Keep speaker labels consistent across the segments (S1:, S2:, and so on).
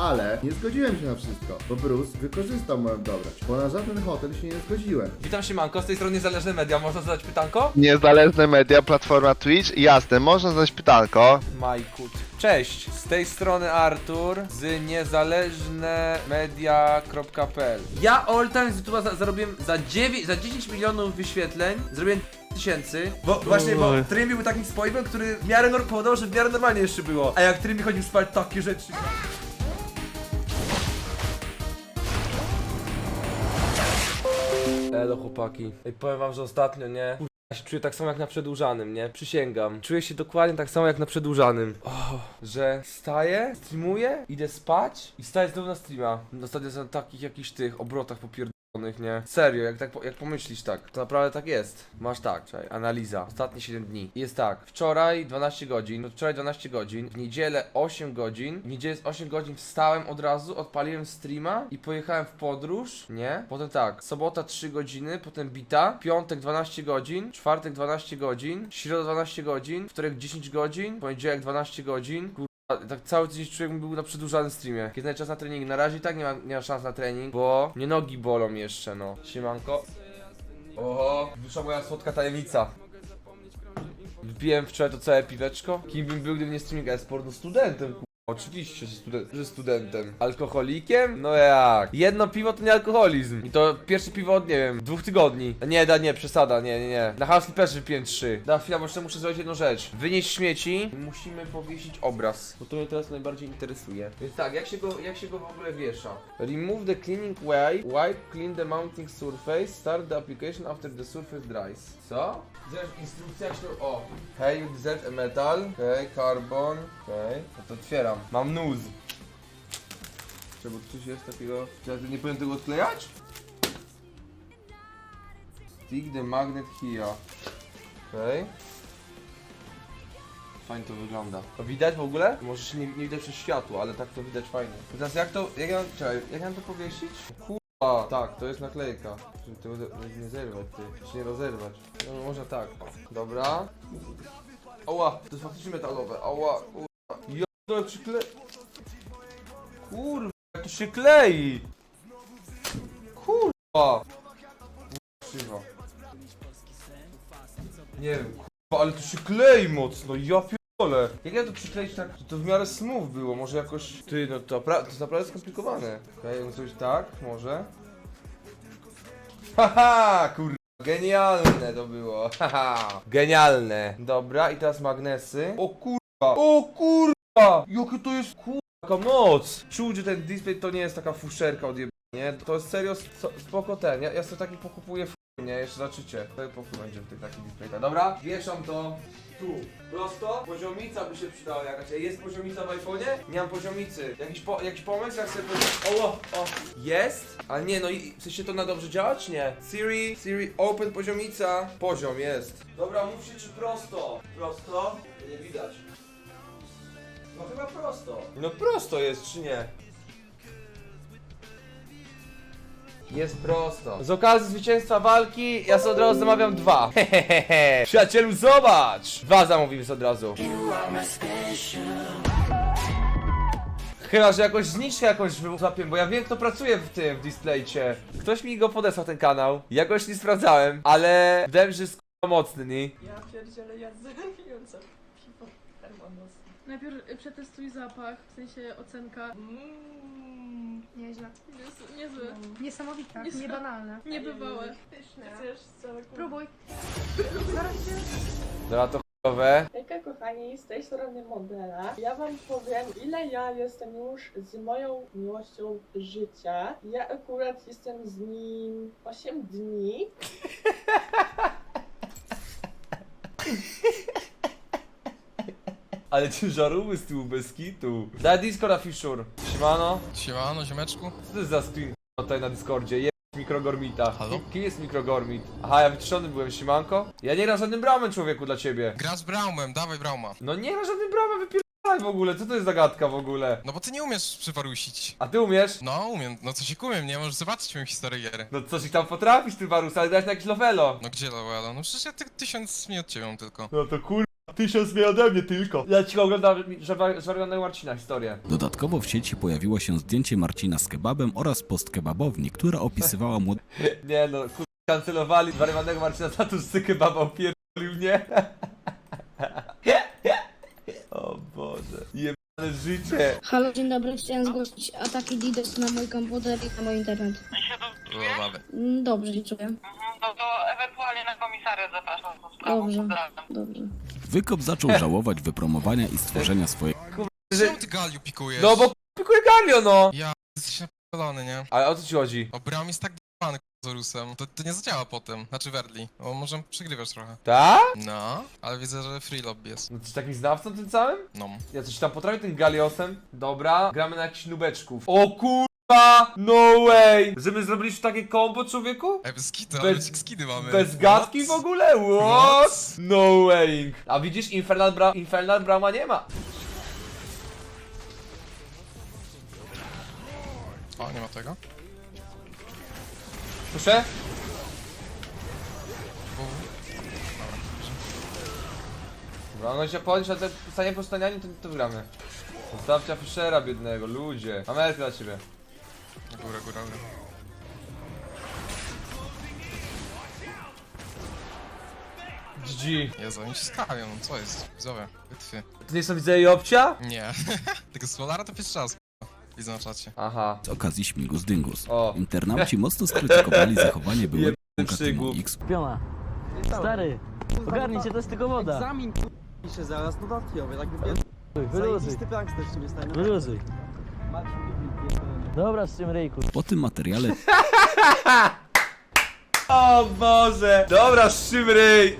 S1: Ale nie zgodziłem się na wszystko, bo Bruce wykorzystał moją dobroć, bo na żaden hotel się nie zgodziłem.
S2: Witam się Manko, z tej strony Niezależne Media, można zadać pytanko?
S3: Niezależne media, platforma Twitch. Jasne, można zadać pytanko.
S2: Majkut. Cześć, z tej strony Artur z niezależnemedia.pl Ja all time z YouTube'a za- zarobiłem za, 9, za 10 milionów wyświetleń, zrobiłem tysięcy, bo właśnie, bo Trimby był takim spoilem, który w miarę nor- powodował, że w miarę normalnie jeszcze było. A jak Trimby chodził spać takie rzeczy... Elo chłopaki. Ej, powiem wam, że ostatnio, nie? Ja się czuję tak samo jak na przedłużanym, nie? Przysięgam. Czuję się dokładnie tak samo jak na przedłużanym. O, że staję, streamuję, idę spać i staję znowu na streama. Ostatnio na takich jakichś tych obrotach nie? Serio, jak tak jak pomyślisz tak, to naprawdę tak jest. Masz tak, czekaj, analiza. Ostatnie 7 dni. Jest tak, wczoraj 12 godzin, no wczoraj 12 godzin, w niedzielę 8 godzin, w niedzielę z 8 godzin wstałem od razu, odpaliłem streama i pojechałem w podróż, nie? Potem tak, sobota 3 godziny, potem bita, piątek 12 godzin, czwartek 12 godzin, środa 12 godzin, wtorek 10 godzin, poniedziałek 12 godzin, kur... Tak cały tydzień człowiek był na przedłużanym streamie. Kiedy czas na trening? Na razie i tak nie ma, nie ma szans na trening, bo mnie nogi bolą jeszcze, no. Siemanko. Oho, wyszła moja słodka tajemnica. Wypiłem wczoraj to całe piweczko. Kim bym był, gdybym nie streaming e-sport? No studentem, ku... Oczywiście, że, studen że studentem. Alkoholikiem? No jak? Jedno piwo to nie alkoholizm. I to pierwsze piwo od, nie wiem, dwóch tygodni. Nie, da, nie, przesada, nie, nie, nie. Na House Flipperze wypiłem trzy. Da, chwila, bo jeszcze muszę zrobić jedną rzecz. Wynieść śmieci. Musimy powiesić obraz. Bo to mnie teraz najbardziej interesuje. Więc tak, jak się go, jak się go w ogóle wiesza? Remove the cleaning way, wipe clean the mounting surface, start the application after the surface dries. Co? Zresztą instrukcja się... O! Deserve a metal. Okej, carbon. Okej. No to otwieram. Mam nóż. Czemu coś jest takiego... Czy nie powinien tego odklejać? Stick the magnet here. Okej. Fajnie to wygląda. To widać w ogóle? Może się nie, nie widać przez światło, ale tak to widać fajnie. Teraz jak to... Jak ja. Czekaj, jak ja to powiesić? Kurwa, tak, to jest naklejka. Tego ze- nie zerwać, ty. Się nie rozerwać. No może tak. O, Dobra. Ała, to jest faktycznie metalowe. Ała, kurwa. Ja to przykle... Kurwa, jak to się klei. Kurwa. Krzywo. Nie wiem, kurwa, ale to się klei mocno, ja pierdolę. Jak ja to przykleić tak, to, to w miarę smooth było, może jakoś... Ty, no to, pra- to jest naprawdę skomplikowane. Okej, okay, coś tak, może. Haha, kurwa, genialne to było, haha. Genialne. Dobra, i teraz magnesy. O kurwa, o kurwa, jakie to jest, kurwa, jaka moc. Czuć, że ten display to nie jest taka fuszerka od nie? To jest serio sp- spoko ten, ja, ja sobie taki pokupuję nie? Jeszcze zobaczycie. To pokój będzie w tych takich displaykach. Dobra, wieszam to tu. Prosto. Poziomica by się przydała jakaś. Ej, Jest poziomica w iPhone'ie? Nie mam poziomicy. Jakiś, po, jakiś pomysł? Jak sobie poziom... O, o, jest? Ale nie, no i w sensie to na dobrze działa, czy nie? Siri, Siri, open poziomica. Poziom jest. Dobra, mów się czy prosto. Prosto? Nie widać. No chyba prosto. No prosto jest, czy nie? Jest prosto. Z okazji zwycięstwa walki, ja sobie od razu zamawiam dwa. Hehehe. Przyjacielu, zobacz! Dwa zamówimy sobie od razu. Chyba, że jakoś zniżkę jakąś złapię, bo ja wiem kto pracuje w tym, w displaycie. Ktoś mi go podesłał ten kanał. Ja go już nie sprawdzałem, ale wiem, że jest k***a mocny, nie?
S4: Ja pierdzielę, ja.
S5: Najpierw y, przetestuj zapach, w sensie ocenka.
S4: Mmm,
S5: Nieźle. Jest niezły.
S6: Niesamowite,
S5: Nies-
S6: niebanalne.
S5: Niebywałe.
S4: pyszne. Chcesz całego...
S6: Próbuj. Zaraz się...
S2: Dobra, to chujowe.
S4: Hejka kochani, z tej strony modela. Ja wam powiem, ile ja jestem już z moją miłością życia. Ja akurat jestem z nim 8 dni.
S2: Ale ciężarówki z tyłu bez kitu. Daj Discord na Fishur. Siemano.
S7: Siemano, ziomeczku.
S2: Co to jest za screen tutaj na Discordzie? Je mikrogormita.
S7: Halo?
S2: Kim- jest mikrogormit? Aha, ja wyciszony byłem, siemanko. Ja nie gram żadnym bramem człowieku dla ciebie.
S7: Gra z Braumem, dawaj Brauma.
S2: No nie gram żadnym bramem, wypierdalaj w ogóle, co to jest zagadka w ogóle?
S7: No bo ty nie umiesz przywarusić.
S2: A ty umiesz?
S7: No, umiem, no co się kumiem, nie? Możesz zobaczyć moją historię gier.
S2: No coś tam potrafisz ty Varus, ale grać na jakieś lowelo.
S7: No gdzie Lowelo? No przecież ja ty, tysiąc od ciebie mam tylko.
S2: No to kur... Tysiąc mnie ode mnie tylko. Ja ci oglądam żarionego Marcina historię.
S8: Dodatkowo w sieci pojawiło się zdjęcie Marcina z kebabem oraz post kebabowni, która opisywała młodego
S2: Nie no, kur... kancelowali żarionego Marcina za to, że ty kebaba opierdolił mnie. O Boże. Jebane życie.
S9: Halo, dzień dobry. Chciałem zgłosić ataki DDoS na mój komputer i na mój internet.
S7: Było mamy.
S9: Mm, Dobrze, dziękuję.
S10: No to ewentualnie na komisariat zapraszam. z tą sprawą.
S9: Dobrze,
S10: Pozdrawiam.
S9: dobrze.
S8: Wykop zaczął żałować wypromowania i stworzenia swojego
S7: Czemu ty Galiu pikujesz?
S2: No bo pikuje Galio no.
S7: Ja jesteś napalony, nie?
S2: Ale o co ci chodzi?
S7: O, Braum jest tak d***ny z Horusem. To, to nie zadziała potem. Znaczy Werli. O, może przegrywasz trochę.
S2: Tak?
S7: No, ale widzę, że free lobby jest.
S2: No ty takim znawcą tym całym?
S7: No.
S2: Ja coś tam potrafię tym Galiosem. Dobra, gramy na jakichś nubeczków. O no way! Że my zrobiliśmy takie combo, człowieku?
S7: Ej, bez kitu,
S2: Bez-
S7: ale bez skiny mamy.
S2: Bez gadki w ogóle? What? No way! A widzisz, Infernal, Bra Infernal Brahma nie ma.
S7: O, nie ma tego?
S2: Proszę? Dobra, no się podnieść, ale te stanie po stanianiu to, to gramy. Zostawcie Fischera biednego, ludzie. Ameryka dla ciebie.
S7: Góra, góra, góra.
S2: GG.
S7: Jezu, oni się skają, no co jest? Widzowie, bitwy.
S2: To nie są widzę i obcia?
S7: Nie. Tego Solara to pierwszy raz, widzę na czacie.
S2: Aha.
S8: z okazji Śmigus Dyngus.
S2: O.
S8: Internauci mocno skrytykowali zachowanie byłego
S2: przygłup.
S8: X,
S11: Piona. Stary, ogarnij się, to jest tylko woda.
S10: Egzamin piszę zaraz dodatkowy, tak by
S11: Wyluzuj,
S10: prankster w sumie stanie.
S11: wyluzuj. Dobra, z tym ryjku.
S8: Po tym materiale
S2: O Boże! Dobra, szymryj!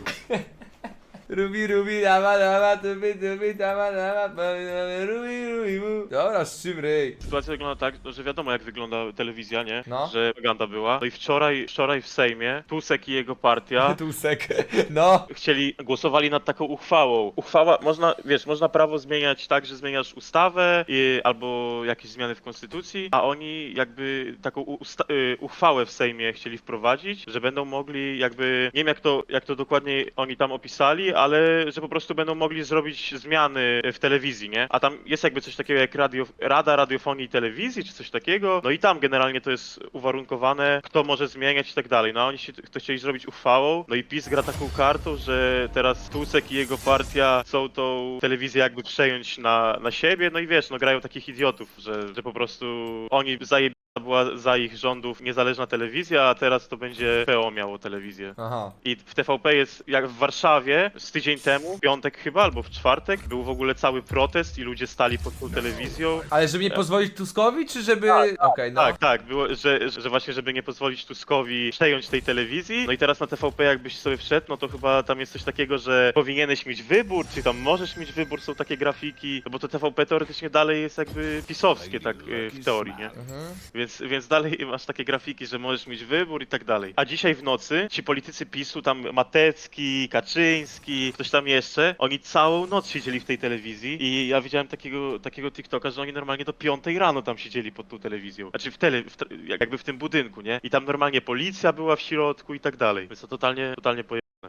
S2: Rubi, rubi, dama, dama, tubi, tubi, dama, dama, dama, rubi, rubi, mu. Dobra, szymryj.
S12: Sytuacja wygląda tak, że wiadomo jak wygląda telewizja, nie?
S2: No.
S12: Że propaganda była. No i wczoraj, wczoraj w Sejmie Tusek i jego partia
S2: Tusek. No.
S12: chcieli, głosowali nad taką uchwałą. Uchwała, można, wiesz, można prawo zmieniać tak, że zmieniasz ustawę i, albo jakieś zmiany w konstytucji, a oni jakby taką usta- y, uchwałę w Sejmie chcieli wprowadzić, że będą mogli jakby, nie wiem jak to, jak to dokładnie oni tam opisali, ale że po prostu będą mogli zrobić zmiany w telewizji, nie? A tam jest jakby coś takiego jak radio, Rada Radiofonii i Telewizji, czy coś takiego, no i tam generalnie to jest uwarunkowane, kto może zmieniać i tak dalej. No a oni się to chcieli zrobić uchwałą, no i PiS gra taką kartą, że teraz Tusek i jego partia chcą tą telewizję jakby przejąć na, na siebie, no i wiesz, no grają takich idiotów, że, że po prostu oni zajebi była za ich rządów niezależna telewizja, a teraz to będzie PO miało telewizję.
S2: Aha.
S12: I w TVP jest, jak w Warszawie, z tydzień temu, w piątek chyba, albo w czwartek, był w ogóle cały protest i ludzie stali pod tą telewizją.
S2: Ale żeby nie pozwolić Tuskowi, czy żeby... Okej, no.
S12: Tak, tak, było, że, że właśnie, żeby nie pozwolić Tuskowi przejąć tej telewizji. No i teraz na TVP jakbyś sobie wszedł, no to chyba tam jest coś takiego, że powinieneś mieć wybór, czy tam możesz mieć wybór, są takie grafiki, no bo to TVP teoretycznie dalej jest jakby pisowskie, tak y, w teorii, nie?
S2: Mhm.
S12: Więc, więc dalej masz takie grafiki, że możesz mieć wybór i tak dalej. A dzisiaj w nocy ci politycy PiSu, tam Matecki, Kaczyński, ktoś tam jeszcze, oni całą noc siedzieli w tej telewizji i ja widziałem takiego, takiego TikToka, że oni normalnie do piątej rano tam siedzieli pod tą telewizją. Znaczy w tele, w, jakby w tym budynku, nie? I tam normalnie policja była w środku i tak dalej. Więc to totalnie, totalnie.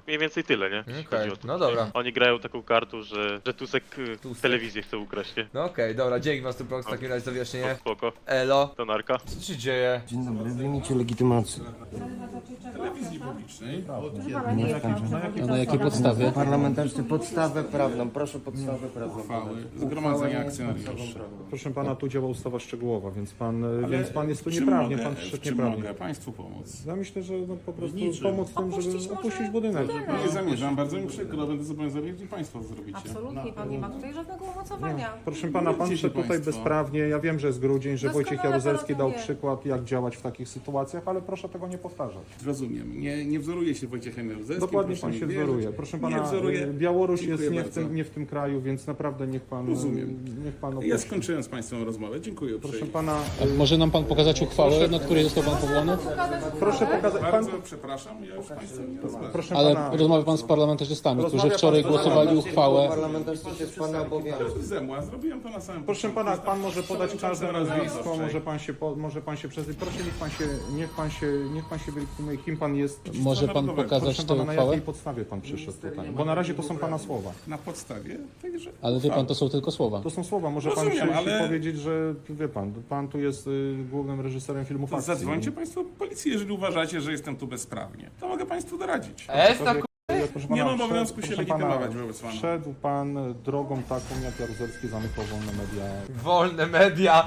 S12: Mniej więcej tyle, nie? Jeśli
S2: Okej,
S12: chodzi o to.
S2: no dobra.
S12: Oni grają taką kartą, że, że Tusek, y,
S2: Tusek.
S12: telewizję chce ukraść, nie?
S2: No okej, dobra, dzięki Master Prox w takim razie za
S12: No,
S2: wyjaśnienie.
S12: spoko.
S2: Elo.
S12: To narka.
S2: Co się dzieje?
S10: Dzień dobry, wyjmijcie legitymację.
S11: Na jakiej podstawie?
S10: Parlamentarzysty, podstawę prawną, proszę podstawę prawną.
S1: Zgromadzenia akcjonariuszy.
S13: Proszę pana, tu działa ustawa szczegółowa, więc pan, więc pan jest tu nieprawnie, pan przyszedł nieprawnie.
S1: Państwu pomóc?
S13: Ja myślę, że no, po prostu pomóc w tym, żeby opuścić budynek.
S1: Nie zamierzam, bardzo mi przykro, będę zobowiązany, jeśli Państwo zrobicie.
S6: Absolutnie, pan nie ma tutaj żadnego umocowania.
S13: Proszę pana, pan przyszedł tutaj
S1: państwo.
S13: bezprawnie. Ja wiem, że jest grudzień, że
S6: Doskonale
S13: Wojciech Jaruzelski dał przykład, jak działać w takich sytuacjach, ale proszę tego nie powtarzać.
S1: Rozumiem. Nie, nie wzoruje się Wojciechem Jaruzelskim.
S13: Dokładnie
S1: proszę
S13: pan
S1: mi
S13: się
S1: wierzyć.
S13: wzoruje. Proszę
S1: Nie
S13: pana,
S1: wzoruję.
S13: Białoruś jest
S1: Dziękuję
S13: nie w,
S1: bardzo.
S13: tym, nie w tym kraju, więc naprawdę niech pan,
S1: Rozumiem.
S13: niech pan
S1: Ja
S13: opuści.
S1: skończyłem z Państwem rozmowę. Dziękuję
S13: Proszę
S1: uprzejmie.
S13: pana,
S11: Może nam pan pokazać uchwałę, na której został pan powołany?
S13: proszę pokazać, pan,
S1: Bardzo przepraszam, ja już z Państwem nie rozmawiam.
S13: proszę
S11: Ale
S13: ale pana- rozmawia pan z
S11: parlamentarzystami,
S13: Rozmawia pan z parlamentarzystami,
S11: Parlamentarzyści jest pana obowiązek.
S13: Zemła, zrobiłem to na samym Proszę pana, pan może podać każde nazwisko, może pan się, po, może pan się przedstawić. Proszę, niech pan się, niech pan się, niech pan się wylikwiduje, kim pan jest. Może pan pokazać Proszę pana, na jakiej podstawie pan przyszedł tutaj? Bo na razie to są pana słowa.
S14: Na podstawie także
S11: Ale wie pan, to są tylko słowa.
S13: To są słowa, może pan
S14: Rozumiem,
S13: przyjść
S14: ale-
S13: i powiedzieć, że wie pan, pan tu jest y, głównym reżyserem filmów
S14: to
S13: akcji.
S14: zadzwońcie państwo do policji, jeżeli uważacie, że jestem tu bezprawnie. To mogę państwu doradzić.
S13: Sobie- proszę
S14: Nie
S13: pana,
S14: mam
S13: wszedł-
S14: obowiązku się
S13: proszę pana,
S14: legitymować wobec pana.
S13: Wszedł pan drogą taką, jak Jaruzelski zamykał wolne media
S2: Wolne media.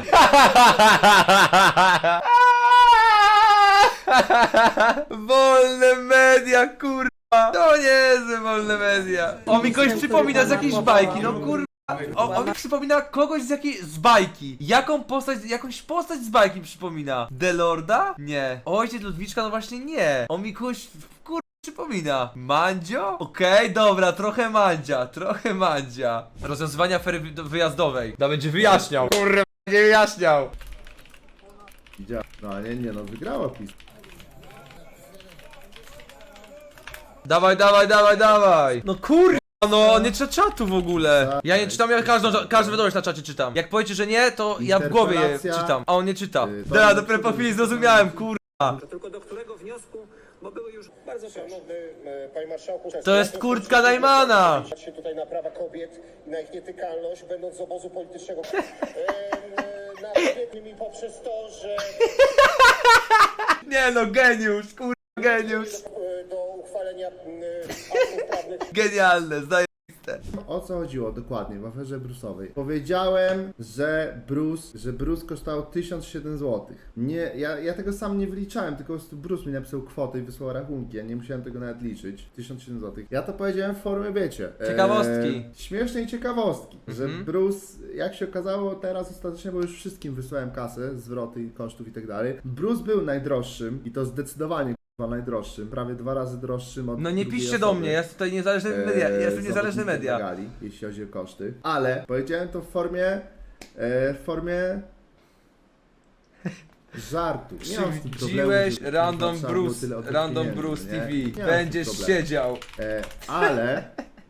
S2: Wolne media, kurwa. To nie jest wolne media. On mi kogoś przypomina z jakiejś bajki, no kurwa. O, on mi przypomina kogoś z jakiej z bajki. Jaką postać, jakąś postać z bajki przypomina? Delorda? Nie. Ojciec Ludwiczka? No właśnie nie. On mi kogoś kurwa przypomina. Mandzio? Okej, dobra, trochę mandzia, trochę mandzia. Rozwiązywania afery wy- wyjazdowej. Da będzie wyjaśniał. Kurwa, będzie wyjaśniał.
S1: Widział. No nie, nie, no wygrała PiS.
S2: Dawaj, dawaj, dawaj, dawaj! No kurwa, no nie trzeba czatu w ogóle. Ja nie czytam, ja każdą, każdą wiadomość na czacie czytam. Jak powiecie, że nie, to ja w głowie je
S1: Interpelacja.
S2: czytam, a on nie czyta.
S1: Yy, to
S2: Da,
S1: jest
S2: dopiero po chwili zrozumiałem, kurwa.
S11: Tylko do którego wniosku, bo były już bardzo
S15: Szanowny e, panie marszałku,
S2: To jest kurtka Najmana!
S15: się tutaj na prawa kobiet i na ich nietykalność, będąc z obozu politycznego. E, e, Nawet mi poprzez to, że
S2: Nie no, geniusz, kurwa, geniusz.
S15: e, do uchwalenia aktów prawnych
S2: Genialne, zdaję.
S1: O co chodziło dokładnie w aferze Bruce'owej? Powiedziałem, że Bruce, że Bruce kosztował 1007 zł. Nie, ja, ja tego sam nie wyliczałem, tylko po prostu Bruce mi napisał kwotę i wysłał rachunki, ja nie musiałem tego nawet liczyć. 1007 zł. Ja to powiedziałem w formie, wiecie... e,
S2: Ciekawostki.
S1: śmiesznej ciekawostki, że
S2: Mhm.
S1: Bruce, jak się okazało teraz ostatecznie, bo już wszystkim wysłałem kasę, zwroty i kosztów i tak dalej. Bruce był najdroższym i to zdecydowanie najdroższym, prawie dwa razy droższym od
S2: No nie
S1: drugiej
S2: piszcie do
S1: osoby.
S2: mnie, jest tutaj niezależny media,
S1: Eee,
S2: jestem niezależny
S1: zawodnicy
S2: media.
S1: Gali, jeśli chodzi o koszty. Ale powiedziałem to w formie. E, w formie. Żartu. Nie mam z tym problemu,
S2: Przywdziłeś
S1: że- że
S2: Random
S1: było
S2: Bruce,
S1: tyle od
S2: Random
S1: pieniędzy,
S2: Bruce
S1: nie?
S2: TV.
S1: Nie mam z tym
S2: Będziesz
S1: problemu.
S2: siedział.
S1: E, ale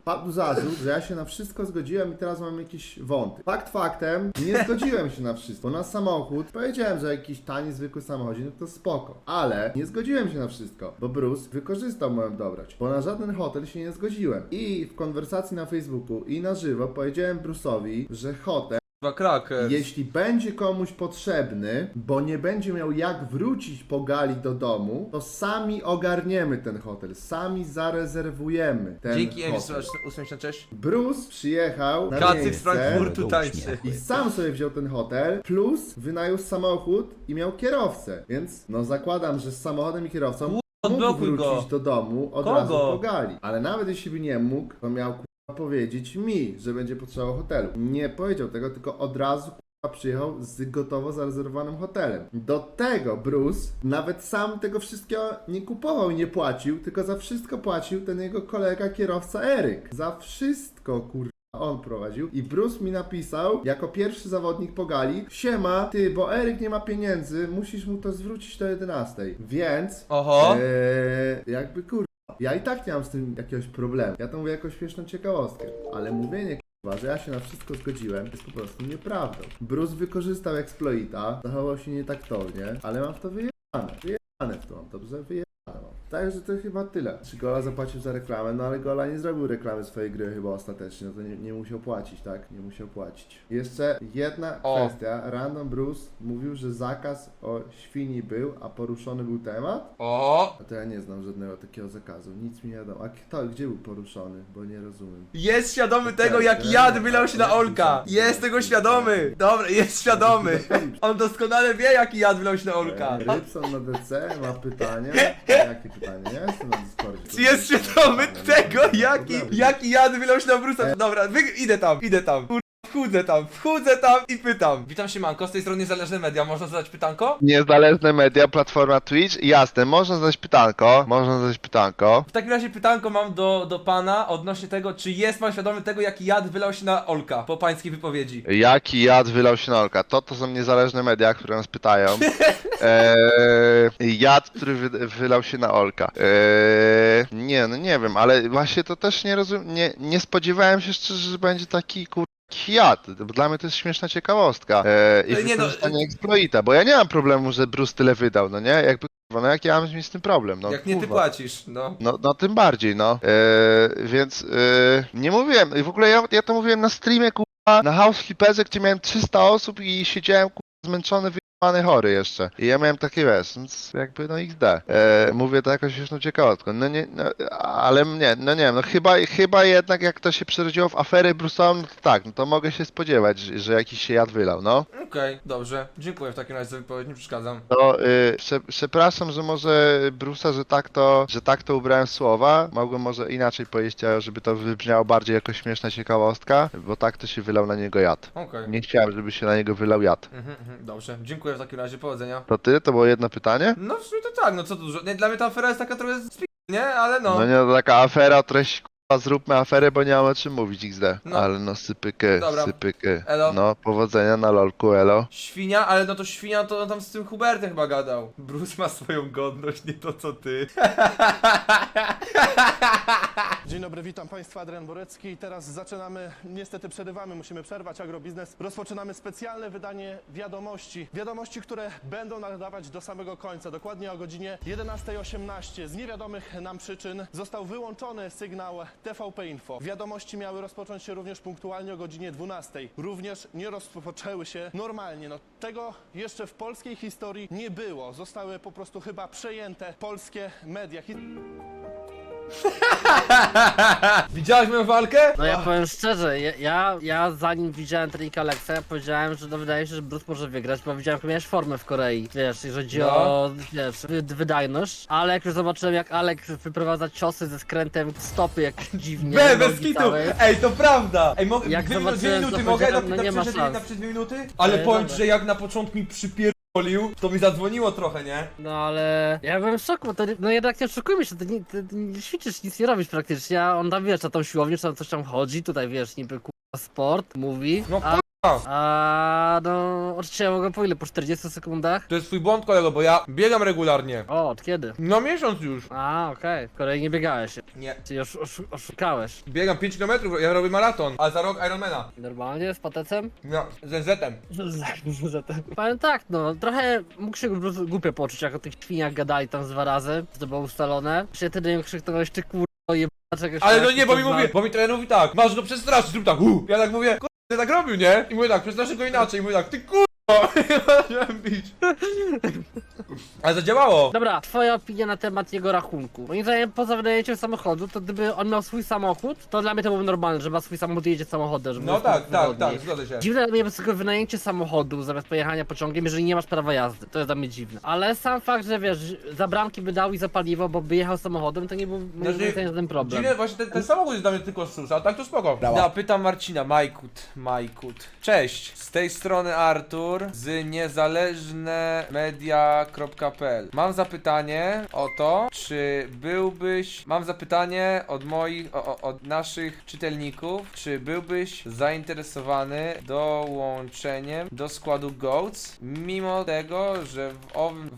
S1: padł zarzut, że ja się na wszystko zgodziłem i teraz mam jakieś wąty. Fakt faktem, nie zgodziłem się na wszystko. Na samochód powiedziałem, że jakiś tani, zwykły samochodzik, no to spoko. Ale nie zgodziłem się na wszystko, bo Bruce wykorzystał moją dobroć. Bo na żaden hotel się nie zgodziłem. I w konwersacji na Facebooku i na żywo powiedziałem Bruce'owi, że hotel
S2: kraker.
S1: jeśli będzie komuś potrzebny, bo nie będzie miał jak wrócić po gali do domu, to sami ogarniemy ten hotel, sami zarezerwujemy ten
S2: Dzięki
S1: hotel.
S2: M86.
S1: Bruce przyjechał na
S2: Kacyk z
S1: miejsce
S2: Frankfurtu tańczy.
S1: i sam sobie wziął ten hotel, plus wynajął samochód i miał kierowcę, więc no zakładam, że z samochodem i kierowcą mógł
S2: odblokuj
S1: wrócić
S2: go.
S1: do domu od
S2: Kogo?
S1: razu po gali. Ale nawet jeśli by nie mógł, to miał powiedzieć mi, że będzie potrzebował hotelu. Nie powiedział tego, tylko od razu przyjechał z gotowo zarezerwowanym hotelem. Do tego Bruce nawet sam tego wszystkiego nie kupował i nie płacił, tylko za wszystko płacił ten jego kolega kierowca Eryk. Za wszystko kurwa on prowadził i Bruce mi napisał, jako pierwszy zawodnik po gali, siema, ty, bo Eryk nie ma pieniędzy, musisz mu to zwrócić do 11. Więc,
S2: Oho.
S1: Eee, jakby kurwa, ja i tak nie mam z tym jakiegoś problemu. Ja to mówię jako śmieszną ciekawostkę, ale mówienie że ja się na wszystko zgodziłem, jest po prostu nieprawdą. Bruce wykorzystał exploita, zachował się nietaktownie, ale mam w to wyjebane. Wyjebane w to mam, dobrze? Wyjebane mam. Także to chyba tyle. Czy Gola zapłacił za reklamę? No ale Gola nie zrobił reklamy swojej gry chyba ostatecznie, no to nie, nie musiał płacić, tak? Nie musiał płacić. Jeszcze jedna
S2: O.
S1: kwestia. Random Bruce mówił, że zakaz o świni był, a poruszony był temat.
S2: O!
S1: A to ja nie znam żadnego takiego zakazu. Nic mi nie wiadomo. A kto, gdzie był poruszony? Bo nie rozumiem.
S2: Jest świadomy tego, jak jad wylał się na Olka. Jest tego świadomy. Dobra, jest świadomy. On doskonale wie, jaki jad wylał się na Olka.
S1: Rybson na DC ma pytanie. Jakie pytanie? Ja jestem na Discordzie.
S2: Czy jest świadomy tego, jaki, jaki jad wylał się na Brusa? Dobra, wy, idę tam, idę tam. Kur... wchodzę tam, wchodzę tam i pytam. Witam się Manko, z tej strony Niezależne Media, można zadać pytanko?
S3: Niezależne media, platforma Twitch, jasne, można zadać pytanko, można zadać pytanko.
S2: W takim razie pytanko mam do, do pana odnośnie tego, czy jest pan świadomy tego, jaki jad wylał się na Olka po pańskiej wypowiedzi?
S3: Jaki jad wylał się na Olka? To to są niezależne media, które nas pytają. Eee, jad, który wy, wylał się na Olka. Eee, nie, no nie wiem, ale właśnie to też nie rozumiem, nie, nie spodziewałem się szczerze, że będzie taki kur... Jad. Dla mnie to jest śmieszna ciekawostka. Eee, I
S2: E, nie no,
S3: wykorzystanie exploita, bo ja nie mam problemu, że Bruce tyle wydał, no nie? Jakby kurwa, no jak ja mam z tym problem, no
S2: Jak nie ty
S3: kurwa.
S2: płacisz, no.
S3: No, no tym bardziej, no. Eee, więc eee, nie mówiłem. I w ogóle ja, ja to mówiłem na streamie, kurwa, na House Flipperze, gdzie miałem 300 osób i siedziałem, kurwa, zmęczony, wyjebany, chory jeszcze. I ja miałem takie, wiesz, więc jakby, no XD. Eee, mówię to jakoś śmieszną ciekawostką. No nie, no, ale nie, no nie wiem, no chyba, chyba jednak jak to się przerodziło w aferę Bruce'ową, no to tak, no to mogę się spodziewać, że, że jakiś się jad wylał, no.
S2: Okej, dobrze. Dziękuję w takim razie za wypowiedź, nie przeszkadzam.
S3: To y, prze, przepraszam, że może Brusa, że tak to, że tak to ubrałem słowa. Mogłem może inaczej powiedzieć, a żeby to wybrzmiało bardziej jako śmieszna ciekawostka, bo tak to się wylał na niego jad.
S2: Okej.
S3: Nie chciałem, żeby się na niego wylał jad.
S2: Mhm, mhm, dobrze, dziękuję w takim razie, powodzenia.
S3: To ty? To było jedno pytanie?
S2: No w sumie to tak, no co dużo. Nie, dla mnie ta afera jest taka trochę spi... nie? Ale no.
S3: No nie, to taka afera, treść k***a, zróbmy aferę, bo nie mam o czym mówić XD.
S2: No.
S3: Ale no sypyky,
S2: Dobra.
S3: sypyky.
S2: Elo.
S3: No, powodzenia na lolku, elo.
S2: Świnia, ale no to świnia to on tam z tym Hubertem chyba gadał. Bruce ma swoją godność, nie to co ty.
S13: Dzień dobry, witam Państwa, Adrian Borecki. Teraz zaczynamy, niestety przerywamy, musimy przerwać agrobiznes. Rozpoczynamy specjalne wydanie wiadomości. Wiadomości, które będą nadawać do samego końca. Dokładnie o godzinie 11.18. Z niewiadomych nam przyczyn został wyłączony sygnał TVP Info. Wiadomości miały rozpocząć się również punktualnie o godzinie 12.00. Również nie rozpoczęły się normalnie. No, tego jeszcze w polskiej historii nie było. Zostały po prostu chyba przejęte polskie media. His-
S2: Widziałeś moją walkę?
S11: No ja powiem szczerze, ja, ja, ja zanim widziałem trening Alexa, ja powiedziałem, że no wydaje się, że Bruce może wygrać, bo widziałem, jak miałeś formę w Korei, wiesz, jeżeli chodzi
S2: No.
S11: o, wiesz, wy, wydajność, ale jak już zobaczyłem, jak Alex wyprowadza ciosy ze skrętem stopy, jak dziwnie,
S2: Be,
S11: nogi
S2: bez kitu!
S11: całe.
S2: Ej, to prawda! Ej, mogę,
S11: Jak
S2: dwie, minu- dwie
S11: zobaczyłem,
S2: minuty mogę? Na,
S11: powiedziałem, no
S2: na,
S11: nie ma
S2: przed,
S11: szans.
S2: na przed dwie minuty? Ale
S11: Ale
S2: powiem
S11: dobra.
S2: ci, że jak na początku mi przypierdolił, to mi zadzwoniło trochę, nie?
S11: No ale ja byłem w szoku, bo to, nie- no jednak nie oszukujmy się, ty nie, ty, nie ćwiczysz, nic nie robisz praktycznie, a on tam, wiesz, na tą siłownię, czy tam coś tam chodzi, tutaj, wiesz, niby kurwa sport, mówi,
S2: No
S11: a,
S2: k***a.
S11: A no, oczywiście ja mogę po ile, po 40 sekundach?
S2: To jest twój błąd, kolego, bo ja biegam regularnie.
S11: O, od kiedy?
S2: No miesiąc już.
S11: A, okej. W Korei nie biegałeś.
S2: Nie.
S11: Czyli oszu oszu oszukałeś.
S2: Biegam 5 km, ja robię maraton, a za rok Ironmana.
S11: Normalnie, z patecem?
S2: No, z NZ-em.
S11: Powiem tak, no, trochę mógł się gru- głupio poczuć, jak o tych świniach gadali tam z dwa razy, że to było ustalone. Się wtedy nie krzyknąłeś, ty kurwa, czegoś
S2: Ale no nie, bo mi mówi, bo mi trener mówi tak, masz go przestraszyć, zrób tak, uu. Ja tak mówię, tak robił, nie? I mówię tak, przestraszę go inaczej, i mówię tak, ty kurwa, miałem bić. Ale zadziałało.
S11: Dobra, twoja opinia na temat jego rachunku. Moim zdaniem poza wynajęciem samochodu, to gdyby on miał swój samochód, to dla mnie to byłoby normalne, że ma swój samochód i jedzie samochodem, żeby
S2: No
S11: było
S2: tak, tak,
S11: wygodniej.
S2: tak, zgodzę się.
S11: Dziwne dla mnie jest tylko wynajęcie samochodu zamiast pojechania pociągiem, jeżeli nie masz prawa jazdy. To jest dla mnie dziwne. Ale sam fakt, że wiesz, za bramki by dał i za paliwo, bo by jechał samochodem, to nie był moim
S2: Znaczy,
S11: zdaniem żaden problem.
S2: Dziwne, właśnie ten, ten samochód jest dla mnie tylko sus, a tak to spoko. Ja pytam Marcina, Majkut, Majkut. Cześć, z tej strony Artur z niezależnemedia.pl Mam zapytanie o to, czy byłbyś, mam zapytanie od moich, o, o, od naszych czytelników, czy byłbyś zainteresowany dołączeniem do składu GOATS, mimo tego, że w,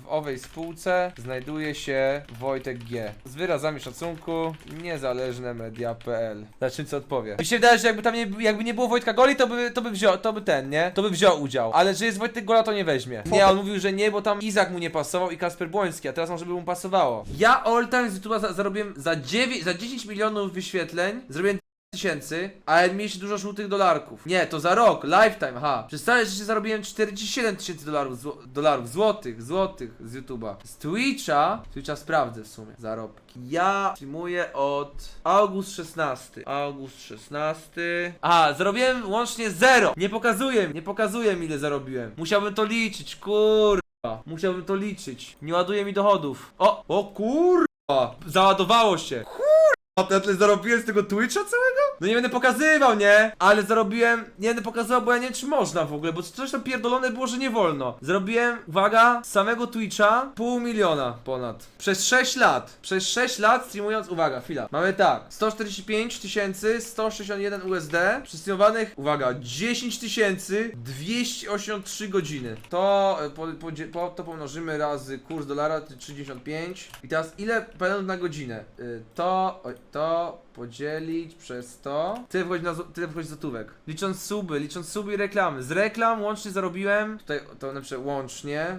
S2: w owej spółce znajduje się Wojtek G. Z wyrazami szacunku, niezależne media.pl. Znaczy co odpowie. Mi się wydaje, że jakby tam nie, jakby nie było Wojtka Goli, to by, to by wziął, to by ten, nie? To by wziął udział. Ale że jest Wojtek Gola, to nie weźmie. Nie, on mówił, że nie, bo tam Izak mu nie pasował i Kasper Błoński, a teraz może by mu pasowało. Ja all time z YouTube'a za, zarobiłem za 9, za 10 milionów wyświetleń, zrobiłem tysięcy, a mieliście dużo żółtych dolarków. Nie, to za rok, lifetime, ha. Przez całe życie zarobiłem 47 tysięcy dolarów, dolarów, złotych, złotych z YouTube'a. Z Twitcha, Twitcha sprawdzę w sumie, zarobki. Ja streamuję od august 16. August 16. A, zarobiłem łącznie zero. Nie pokazuję, nie pokazuję ile zarobiłem. Musiałbym to liczyć, kur... Musiałbym to liczyć. Nie ładuje mi dochodów. O, o kur... Załadowało się. A to ja tyle zarobiłem z tego Twitcha całego? No nie będę pokazywał, nie? Ale zarobiłem, nie będę pokazywał, bo ja nie wiem czy można w ogóle, bo coś tam pierdolone było, że nie wolno. Zarobiłem, uwaga, z samego Twitcha pół miliona ponad. Przez 6 lat. Przez 6 lat streamując, uwaga, chwila. Mamy tak, 145 161 USD, przystreamowanych, uwaga, 10 283 godziny. To, e, po, po, po, to pomnożymy razy kurs dolara, to 35. I teraz ile pelenów na godzinę? Y, To, to podzielić przez to. Tyle wychodzi, na, tyle wychodzi złotówek. Licząc suby, licząc suby i reklamy. Z reklam łącznie zarobiłem, tutaj to na łącznie,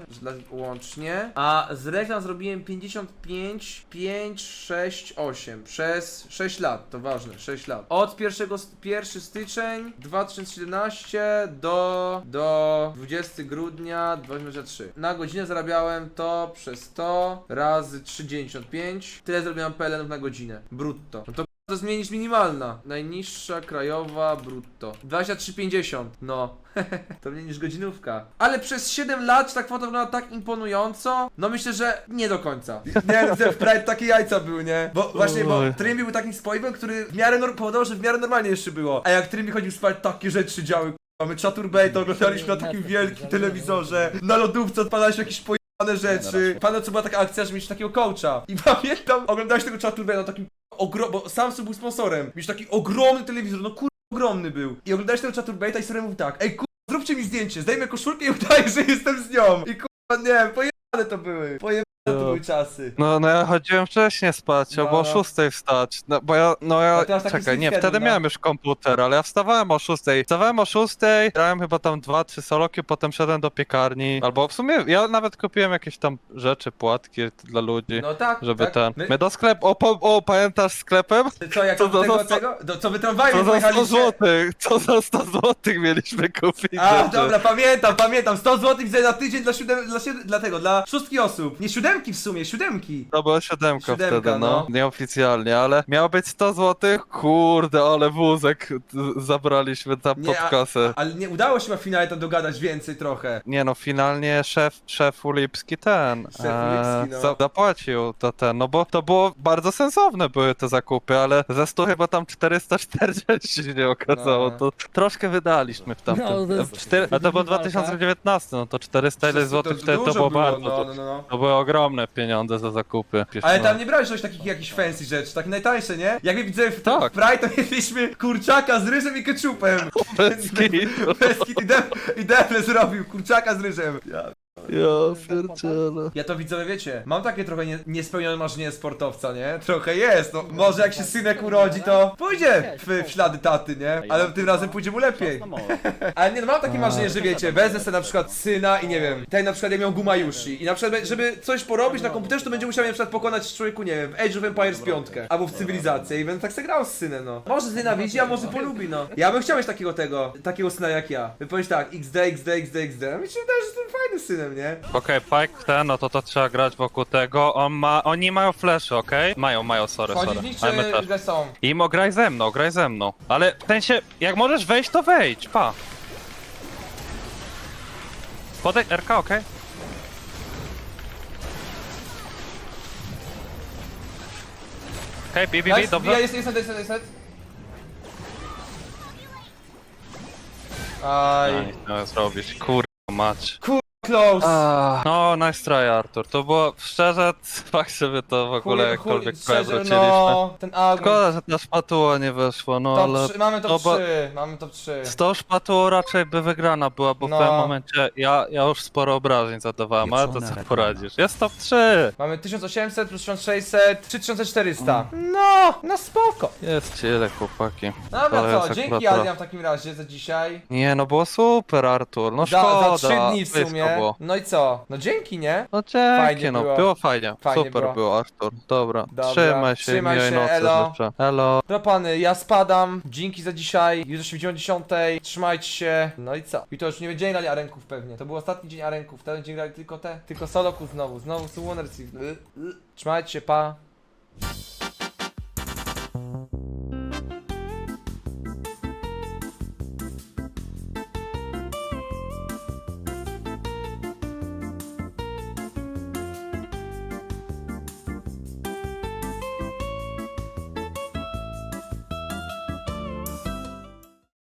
S2: łącznie, a z reklam zrobiłem 55, 5, 6, 8 przez 6 lat, to ważne, 6 lat. Od 1, 1 styczeń 2017 do, do 20 grudnia 2023. Na godzinę zarabiałem to przez to razy 3,95. Tyle zrobiłem PLN na godzinę. Brutto. No to to niż minimalna. Najniższa krajowa brutto. 23,50. No. to mniej niż godzinówka. Ale przez 7 lat ta kwota wygląda tak imponująco. No myślę, że nie do końca. Nie, że w Pride takie jajca były, nie? Bo właśnie, bo. Trimby był takim spoiwem, który w miarę powodował, że w miarę normalnie jeszcze było. A jak Trimby chodził spać, takie rzeczy działy. Mamy Chaturbate, oglądaliśmy na takim wielkim telewizorze. Na lodówce odpalaliśmy jakieś pojebane rzeczy. Pamiętam co była taka akcja, że mieć takiego coacha. I pamiętam, oglądałeś tego Chaturbate na takim ogrom... bo Samsung był sponsorem. Mieć taki ogromny telewizor, no kur... ogromny był. I oglądałeś tego Chaturbate'a i sobie mówił tak, ej kur... zróbcie mi zdjęcie, zdejmę koszulkę i udaję, że jestem z nią. I kur... nie pojebane to były. Pojebane to były czasy.
S7: No, no ja chodziłem wcześniej spać,
S2: No,
S7: albo o
S2: no.
S7: 6 wstać. No bo ja, no ja.
S2: A teraz taki
S7: czekaj, nie, wtedy
S2: no.
S7: miałem już komputer, ale ja wstawałem o 6. Wstawałem o 6, grałem chyba tam 2-3 soloki, potem szedłem do piekarni. Albo w sumie ja nawet kupiłem jakieś tam rzeczy, płatki dla ludzi.
S2: No tak,
S7: Żeby
S2: tak.
S7: ten.
S2: My-
S7: My do sklepu. O, po, o pamiętasz sklepem?
S2: Co, jak
S7: Co
S2: to
S7: za-
S2: tego,
S7: za-
S2: tego? Do, co wy tramwajem
S7: Co za 100
S2: pojechaliście?
S7: złotych? Co za 100 złotych mieliśmy kupić?
S2: A,
S7: rzeczy.
S2: dobra, pamiętam, pamiętam. 100 zł widzę na tydzień dla siódem, dla, siedem, dla tego, dla szóstki osób. Nie siódemki w sumie, siódemki.
S7: To była siódemka,
S2: Siódemka,
S7: wtedy, no.
S2: no.
S7: Nieoficjalnie, ale miało być 100 złotych. Kurde, ale wózek z- zabraliśmy tam
S2: Nie,
S7: pod
S2: a-
S7: kasę.
S2: Ale nie udało się na finale tam dogadać więcej trochę.
S7: Nie no, finalnie szef, szef Ulipski ten
S2: Szef Ulipski, no.
S7: za- zapłacił to ten, no bo to było bardzo sensowne były te zakupy, ale ze 100 chyba tam 440 się nie okazało,
S2: No.
S7: to troszkę wydaliśmy w tamtym.
S11: No, to jest-
S7: cztery, a to było
S11: walka.
S7: 2019, no to 400 ile złotych wtedy to
S2: dużo
S7: było bardzo,
S2: no,
S7: to,
S2: no, no, no.
S7: to były ogromne pieniądze za zakupy.
S2: Ale tam nie brałeś coś takich jakichś fancy rzeczy, takie najtańsze, nie? Jak mnie widzę w,
S7: Tak.
S2: w Pride, to jedliśmy kurczaka z ryżem i ketchupem.
S7: Bez kitu.
S2: Bez kit i Def- i Defle zrobił kurczaka z ryżem. Ja
S7: Ja pierdzielę.
S2: Ja to widzowie wiecie, mam takie trochę nie, niespełnione marzenie sportowca, nie? Trochę jest, no może jak się synek urodzi, to pójdzie w, w ślady taty, nie? Ale tym razem pójdzie mu lepiej. Ale nie, no mam takie marzenie, że wiecie, wezmę sobie na przykład syna i nie wiem, ten na przykład ja miał Gumajushi i na przykład, żeby coś porobić na komputerze, to będzie musiał na przykład pokonać człowieku, nie wiem, w Age of Empires 5 albo w Cywilizację i będę tak se grał z synem, no. Może znienawidzi, a może polubi, no. Ja bym chciał mieć takiego tego, takiego syna jak ja. By powiedzieć tak, XD, XD, XD, XD. Mi się wydaje, że jestem fajnym synem, nie?
S7: Okej, Pike ten, no to to trzeba grać wokół tego. On ma, oni mają flesze, okej? Mają, mają, sorry, sorry.
S2: w nich,
S7: Ale my
S2: czy
S7: też.
S2: że są?
S7: Imo, graj ze mną, graj ze mną. Ale w sensie, jak możesz wejść, to wejdź, pa. Podejdź, RK, okej? Okej, BBB,
S2: Nice,
S7: dobrze.
S2: Ja jest, jest, jest, jest, jest. Aj,
S7: No, nic nie zrobić, kurwa mać.
S2: Close.
S7: No, nice try, Artur. To było, szczerze, fakt, żeby to w ogóle
S2: Chuj-
S7: jakkolwiek
S2: chuj-
S7: szczerze,
S2: szczerze,
S7: wróciliśmy.
S2: no, ten agro.
S7: Szkoda, że ta szpatuła nie weszła, no
S2: Top
S7: ale...
S2: 3, mamy
S7: no
S2: top
S7: bo-
S2: 3, mamy top 3.
S7: Z tą szpatułą raczej by wygrana była, bo
S2: No.
S7: w pewnym momencie ja, ja już sporo obrażeń zadawałem, ale to co poradzisz? Jest top 3!
S2: Mamy 1800 plus 1600, 3400. No, no spoko.
S7: Jest chile, chłopaki.
S2: Dobra,
S7: To
S2: co,
S7: jest
S2: dzięki
S7: akurat-
S2: Adrian w takim razie za dzisiaj.
S7: Nie, no było super, Artur, no
S2: Za,
S7: szkoda.
S2: za 3 dni w
S7: blisko
S2: sumie.
S7: Było.
S2: No i co? No dzięki, nie?
S7: No
S2: Fajnie
S7: dzięki, no
S2: było.
S7: było, fajnie.
S2: Fajnie
S7: super
S2: było.
S7: było. Artur. Dobra,
S2: Dobra,
S7: trzymaj się,
S2: trzymaj
S7: miłej
S2: się,
S7: nocy
S2: elo.
S7: życzę. Elo.
S2: Dobra pany, ja spadam. Dzięki za dzisiaj. Jutro się widzimy o 10. Trzymajcie się. No i co? I to już nie będziemy grali arenków pewnie. To był ostatni dzień arenków. Teraz będziemy grali tylko te. Tylko soloku znowu. Znowu Suwoners. Trzymajcie się, pa.